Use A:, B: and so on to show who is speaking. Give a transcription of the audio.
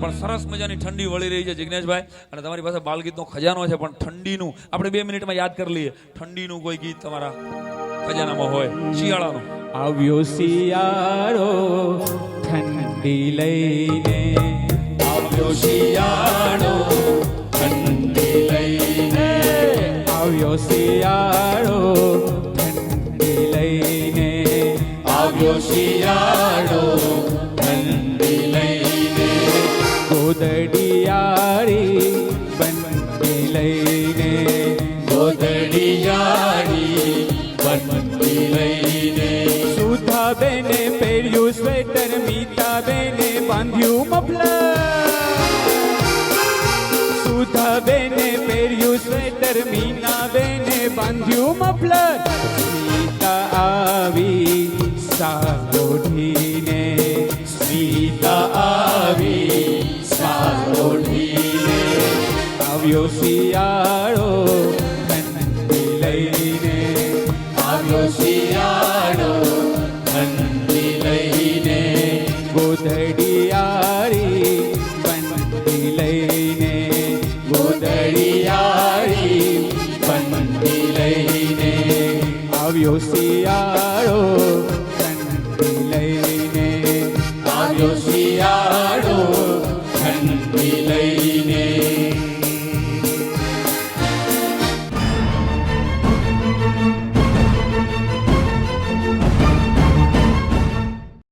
A: પણ સરસ મજાની ઠંડી વળી રહી છે જિજ્ઞેશભાઈ અને તમારી પાસે બાલગીતનો ખજાનો છે પણ ઠંડીનું આપણે બે મિનિટમાં યાદ કરી લઈએ. ઠંડીનું કોઈ ગીત તમારા ખજાનામાં હોય. શિયાળાનું.
B: આવ્યો શિયાળો ઠંડી લઈને.
C: આવ્યો શિયાળો ઠંડી લઈને.
B: આવ્યો શિયાળો ઠંડી લઈને.
C: આવ્યો શિયાળો
B: ગોદડિયારી બંડી લઈને,
C: ગોદડિયારી બંટી લઈને.
B: સુધા બેને પહેર્યું સ્વેટર મીતા બેને બાંધ્યું મફલર. સુધા બેને પહેર્યું સ્વેટર મીના બેને બાંધ્યું મફલર. મીતા આવી સાલોઢીને
C: સીતા સારોઢીને
B: આવ્યો શિયાળો ઠંડી લઈને.
C: આવ્યો શિયાળો ઠંડી લઈને.
B: ગોધડિયારી બંડી લઈને.
C: ગોદડિયાળી બંટી લઈને.
B: આવ્યો શિયાળો ઠંડી લઈને.
C: આવ્યો શિયાળો ઠંડી લઈને